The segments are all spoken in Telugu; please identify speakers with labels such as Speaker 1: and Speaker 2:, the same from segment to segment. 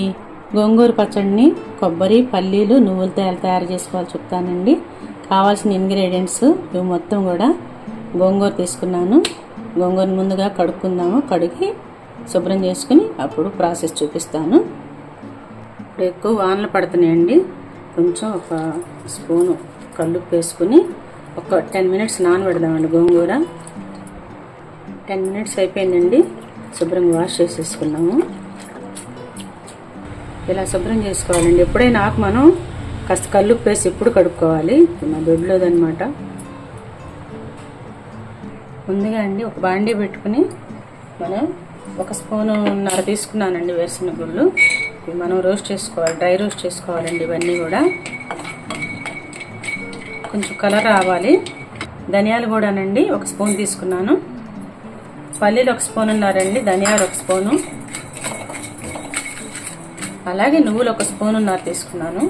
Speaker 1: ఈ గోంగూర పచ్చడిని కొబ్బరి పల్లీలు నువ్వులతో ఎలా తయారు చేసుకోవాలో చెప్తానండి. కావాల్సిన ఇంగ్రీడియంట్స్ ఇవి మొత్తం కూడా గోంగూర తీసుకున్నాను. గోంగూర ముందుగా కడుక్కుందాము. కడిగి శుభ్రం చేసుకుని అప్పుడు ప్రాసెస్ చూపిస్తాను. ఇప్పుడు ఎక్కువ వానలు పడుతున్నాయండి. కొంచెం ఒక స్పూను కల్లుప్పు వేసుకుని ఒక టెన్ మినిట్స్ నానబెడదామండి గోంగూర. టెన్ మినిట్స్ అయిపోయిందండి. శుభ్రంగా వాష్ చేసేసుకున్నాము. ఇలా శుభ్రం చేసుకోవాలండి. ఎప్పుడైనా ఆకు మనం కాస్త కల్లుప్పు వేసి ఎప్పుడు కడుక్కోవాలి. మా దొడ్లోదనమాట ముందుగా అండి ఒక బాండీ పెట్టుకుని మనం ఒక స్పూను నర తీసుకున్నానండి వేరుశనగ గుళ్ళు. ఇవి మనం రోస్ట్ చేసుకోవాలి డ్రై రోస్ట్ చేసుకోవాలండి ఇవన్నీ కూడా. కొంచెం కలర్ రావాలి. ధనియాలు కూడానండి ఒక స్పూన్ తీసుకున్నాను. పల్లీలు ఒక స్పూన్ ఉన్నారండి ధనియాలు ఒక స్పూను. అలాగే నువ్వులు ఒక స్పూన్ ఉన్నారు తీసుకున్నాను.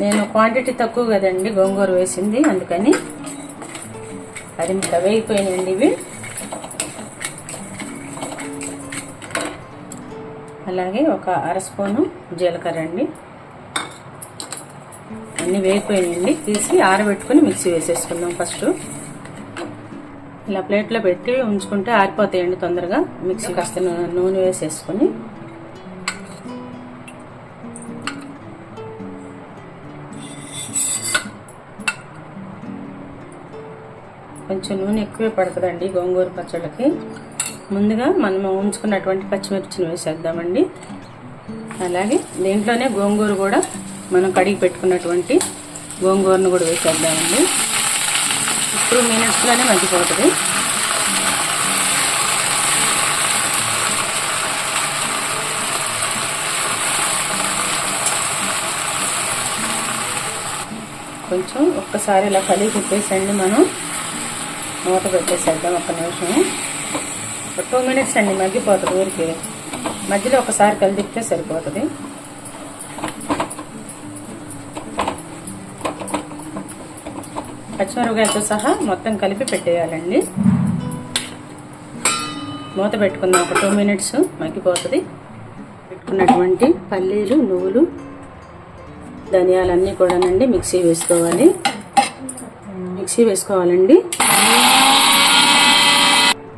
Speaker 1: నేను క్వాంటిటీ తక్కువ కదండి గోంగూర వేసింది అందుకని అది ఇంత వేగిపోయినాయండి ఇవి. అలాగే ఒక అర స్పూను జీలకర్ర అండి. అన్నీ వేగిపోయినాయండి తీసి ఆరబెట్టుకుని మిక్సీ వేసేసుకుందాం ఫస్ట్. ఇలా ప్లేట్లో పెట్టి ఉంచుకుంటే ఆరిపోతాయండి తొందరగా. మిక్సీ కాస్త నూనె వేసేసుకొని కొంచెం నూనె ఎక్కువే పడుతుందండి గోంగూర పచ్చళ్ళకి. ముందుగా మనం ఉంచుకున్నటువంటి పచ్చిమిర్చిని వేసేద్దామండి. అలాగే దీంట్లోనే గోంగూర కూడా మనం కడిగి పెట్టుకున్నటువంటి గోంగూరను కూడా వేసేద్దామండి. టూ మినిట్స్లోనే మగ్గిపోతుంది. కొంచెం ఒక్కసారి ఇలా కలిగి తిప్పేసండి మనం. మూత పెట్టేసేద్దాం ఒక నిమిషం. ఒక టూ మినిట్స్ అండి మగ్గిపోతుంది ఊరికి. మధ్యలో ఒకసారి కలిదిప్తే సరిపోతుంది. పచ్చిమిరపకాయలతో సహా మొత్తం కలిపి పెట్టేయాలండి. మూత పెట్టుకుందాం ఒక టూ మినిట్స్ మగ్గిపోతుంది. పెట్టుకున్నటువంటి పల్లీలు నువ్వులు ధనియాలన్నీ కూడానండి మిక్సీ వేసుకోవాలి. మిక్సీ వేసుకోవాలండి.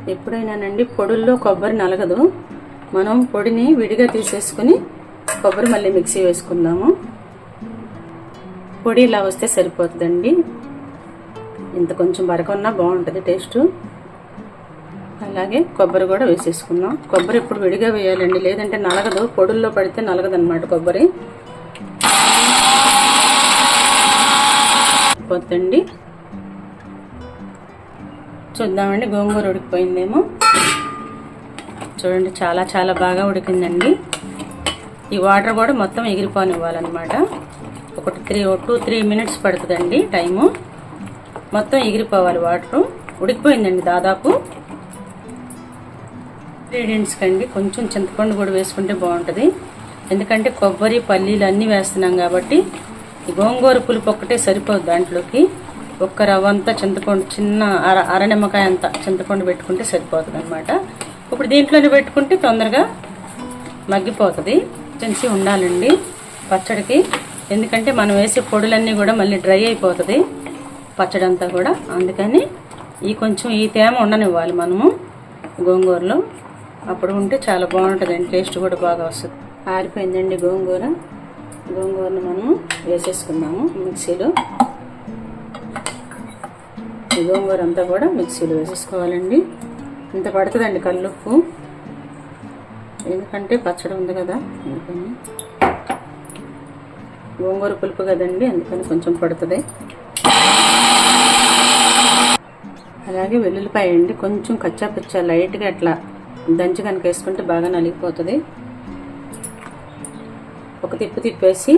Speaker 1: ఎప్పుడైనానండి పొడుల్లో కొబ్బరి నలగదు. మనం పొడిని విడిగా తీసేసుకుని కొబ్బరి మళ్ళీ మిక్సీ వేసుకుందాము. పొడి ఇలా వస్తే సరిపోతుందండి. ఇంత కొంచెం బరకున్నా బాగుంటుంది టేస్ట్. అలాగే కొబ్బరి కూడా వేసేసుకుందాం. కొబ్బరి ఇప్పుడు విడిగా వేయాలండి. లేదంటే నలగదు. పొడుల్లో పడితే నలగదన్నమాట కొబ్బరి. పోతండి చూద్దామండి గోంగూర ఉడికిపోయిందేమో. చూడండి చాలా చాలా బాగా ఉడికిందండి. ఈ వాటర్ కూడా మొత్తం ఎగిరిపోనివ్వాలన్నమాట. ఒకటి త్రీ టూ త్రీ మినిట్స్ పడుతుందండి టైము. మొత్తం ఎగిరిపోవాలి వాటరు. ఉడికిపోయిందండి దాదాపు. ఇంగ్రీడియంట్స్కి అండి కొంచెం చింతపండు కూడా వేసుకుంటే బాగుంటుంది. ఎందుకంటే కొబ్బరి పల్లీలు అన్నీ వేస్తున్నాం కాబట్టి ఈ గోంగూర పులుపు ఒక్కటే సరిపోదు దాంట్లోకి. ఒక్క రవ్వంతా చింతపండు చిన్న అర అర నిమ్మకాయ అంత చింతపండు పెట్టుకుంటే సరిపోతుంది అనమాట ఇప్పుడు దీంట్లోనే పెట్టుకుంటే తొందరగా మగ్గిపోతుంది. చెంచి ఉండాలండి పచ్చడికి. ఎందుకంటే మనం వేసే పొడులన్నీ కూడా మళ్ళీ డ్రై అయిపోతుంది పచ్చడి అంతా కూడా. అందుకని ఈ కొంచెం ఈ తేమ ఉండనివ్వాలి మనము గోంగూరలో. అప్పుడు ఉంటే చాలా బాగుంటుందండి టేస్ట్ కూడా బాగా వస్తుంది. ఆరిపోయిందండి గోంగూర. గోంగూరను మనము వేసేసుకున్నాము మిక్సీలో. ఈ గోంగూర అంతా కూడా మిక్సీలో వేసేసుకోవాలండి. ఇంత పడుతుందండి కల్లుప్పు ఎందుకంటే పచ్చడి ఉంది కదా అందుకని. గోంగూర పులుపు కదండి అందుకని కొంచెం పడుతుంది. అలాగే వెల్లుల్లిపాయ అండి కొంచెం కచ్చా పిచ్చా లైట్గా అట్లా దంచి కనుక వేసుకుంటే బాగా నలిగిపోతుంది. ఒక తిప్పు తిప్పేసి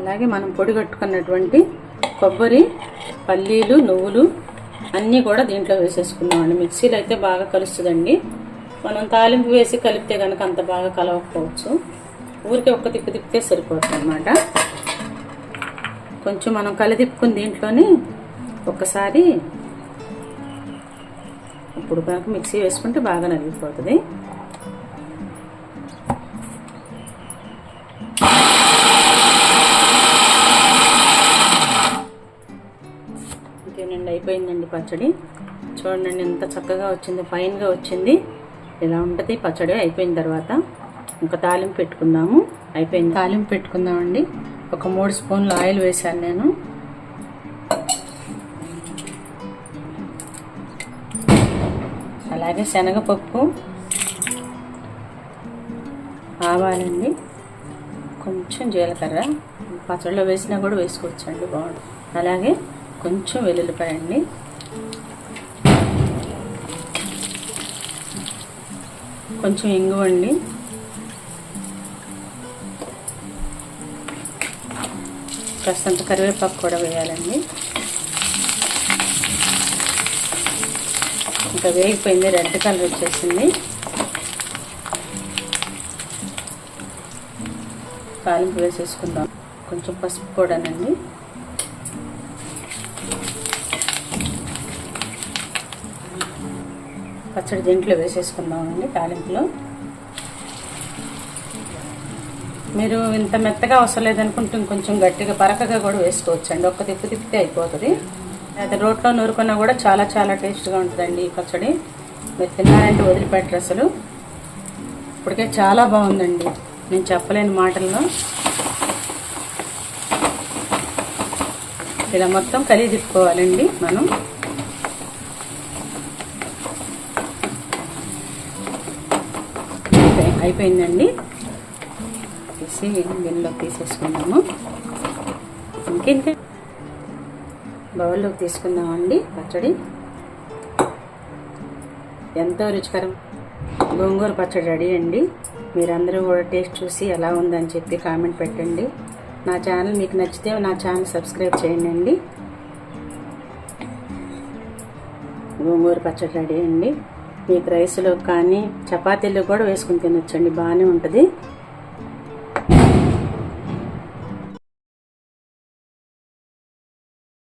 Speaker 1: అలాగే మనం పొడి కట్టుకున్నటువంటి కొబ్బరి పల్లీలు నువ్వులు అన్నీ కూడా దీంట్లో వేసేసుకున్నామండి మిక్సీలో అయితే బాగా కలుస్తుందండి. మనం తాలింపు వేసి కలిపితే కనుక అంత బాగా కలవకపోవచ్చు. ఊరికే ఒక్క తిప్పు తిప్పితే సరిపోతుంది అనమాట కొంచెం మనం కలిదిప్పుకుని దీంట్లోని దీంట్లోనే ఒక్కసారి ఇప్పుడు కనుక మిక్సీ వేసుకుంటే బాగా నలిగిపోతుంది. పచ్చడి. చూడండి ఎంత చక్కగా వచ్చింది ఫైన్గా వచ్చింది. ఇలా ఉంటుంది పచ్చడి అయిపోయిన తర్వాత ఇంకా తాలింపు పెట్టుకుందాము. అయిపోయింది. తాలింపు పెట్టుకుందామండి. ఒక మూడు స్పూన్లు ఆయిల్ వేశాను నేను. అలాగే శనగపప్పు ఆవాలండి. కొంచెం జీలకర్ర పచ్చడిలో వేసినా కూడా వేసుకోవచ్చండి బాగుంటుంది. అలాగే కొంచెం వెల్లుల్లిపాయ అండి కొంచెం ఇంగువండి. కాస్తంత కరివేపాకు కూడా వేయాలండి. ఇంకా వేగిపోయింది రెడ్ కలర్ వచ్చేసింది. తాలింపు వేసేసుకుందాం. కొంచెం పసుపు కూడానండి. పచ్చడి దీంట్లో వేసేసుకుందామండి తాలింపులో. మీరు ఇంత మెత్తగా అవసరం లేదనుకుంటే ఇంకొంచెం గట్టిగా పరకగా కూడా వేసుకోవచ్చండి. ఒక్క తిప్పు తిప్పితే అయిపోతుంది. అయితే రోట్లో నూరుకున్నా కూడా చాలా చాలా టేస్ట్గా ఉంటుందండి ఈ పచ్చడి. మీరు తిన్నారంటే వదిలిపెట్టరు అసలు. ఇప్పటికే చాలా బాగుందండి. నేను చెప్పలేని మాటల్లో. ఇలా మొత్తం కలిగి తిప్పుకోవాలండి మనం. అయిపోయిందండి. తీసి గిన్నెలో తీసేసుకుందాము. ఇంకేంటి? బౌల్లోకి తీసుకుందామండి పచ్చడి. ఎంతో రుచికరం గోంగూర పచ్చడి రెడీ అండి. మీరందరూ కూడా టేస్ట్ చూసి ఎలా ఉందని చెప్పి కామెంట్ పెట్టండి. నా ఛానల్ మీకు నచ్చితే నా ఛానల్ సబ్స్క్రైబ్ చేయండి అండి. గోంగూర పచ్చడి రెడీ అండి. మీకు రైస్లో కానీ చపాతీలు కూడా వేసుకుని తినొచ్చండి. బాగానే ఉంటుంది.